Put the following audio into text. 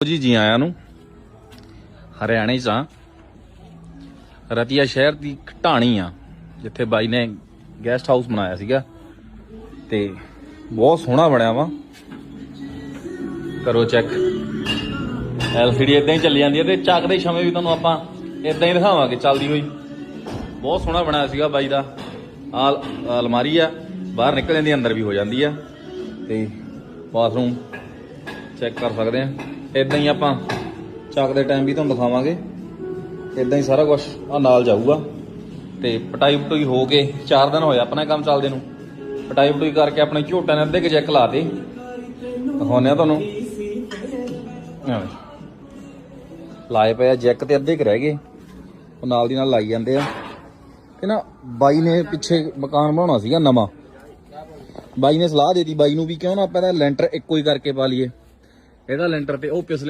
ਜੀ ਜੀ ਆਇਆਂ ਨੂੰ। ਹਰਿਆਣੇ 'ਚ ਆ ਰਤੀਆ ਸ਼ਹਿਰ ਦੀ ਇੱਕ ਆ, ਜਿੱਥੇ ਬਾਈ ਨੇ ਗੈਸਟ ਹਾਊਸ ਬਣਾਇਆ ਸੀਗਾ। ਤੇ ਬਹੁਤ ਸੋਹਣਾ ਬਣਿਆ ਵਾ। ਕਰੋ ਚੈੱਕ ਐਲਸੀਡੀ ਇਦਾਂ ਹੀ ਚੱਲੀ ਜਾਂਦੀ ਹੈ ਤੇ ਚੱਕ ਦੇ ਸਮੇਂ ਵੀ ਤੁਹਾਨੂੰ ਆਪਾਂ ਇਦਾਂ ਹੀ ਦਿਖਾਵਾਂਗੇ, ਚੱਲਦੀ ਹੋਈ। ਬਹੁਤ ਸੋਹਣਾ ਬਣਾਇਆ ਸੀਗਾ ਬਾਈ ਦਾ। ਆਲ ਅਲਮਾਰੀ ਆ, ਬਾਹਰ ਨਿਕਲ ਜਾਂਦੀ ਅੰਦਰ ਵੀ ਹੋ ਜਾਂਦੀ ਆ। ਤੇ ਬਾਥਰੂਮ ਚੈੱਕ ਕਰ ਸਕਦੇ ਆ। ਇਦਾਂ ਹੀ ਆਪਾਂ ਚੱਕ ਦੇ ਟਾਈਮ ਵੀ ਤੁਹਾਨੂੰ ਦਿਖਾਵਾਂਗੇ। ਇਦਾਂ ਹੀ ਸਾਰਾ ਕੁਝ ਆ ਨਾਲ ਜਾਊਗਾ। ਤੇ ਪਟਾਈ ਪਟੂਈ ਹੋ ਕੇ 4 ਦਿਨ ਹੋਇਆ ਆਪਣਾ ਕੰਮ ਚੱਲਦੇ ਨੂੰ। ਪਟਾਈ ਪਟੂਈ ਕਰਕੇ ਆਪਣੇ ਝੋਟਿਆਂ ਨੇ ਅੱਧੇ ਕੁ ਚੈੱਕ ਲਾਤੇ ਦਿਖਾਉਂਦੇ ਆ ਤੁਹਾਨੂੰ। ਲਾਏ ਪਏ ਆ ਜੈਕ ਤੇ ਅੱਧੇ ਕੁ ਰਹਿ ਗਏ। ਉਹ ਨਾਲ ਦੀ ਨਾਲ ਲਾਈ ਜਾਂਦੇ ਆ। ਤੇ ਨਾ ਬਾਈ ਨੇ ਪਿੱਛੇ ਮਕਾਨ ਬਣਾਉਣਾ ਸੀਗਾ ਨਵਾਂ। ਬਾਈ ਨੇ ਸਲਾਹ ਦਿੱਤੀ, ਬਾਈ ਨੂੰ ਵੀ ਕਿਉਂ ਨਾ ਆਪਾਂ ਇਹਦਾ ਲੈਂਟਰ ਇੱਕੋ ਹੀ ਕਰਕੇ ਪਾ ਲਈਏ। ਇਹਦਾ ਲੈਂਟਰ ਤੇ ਉਹ ਪਿਛਲੇ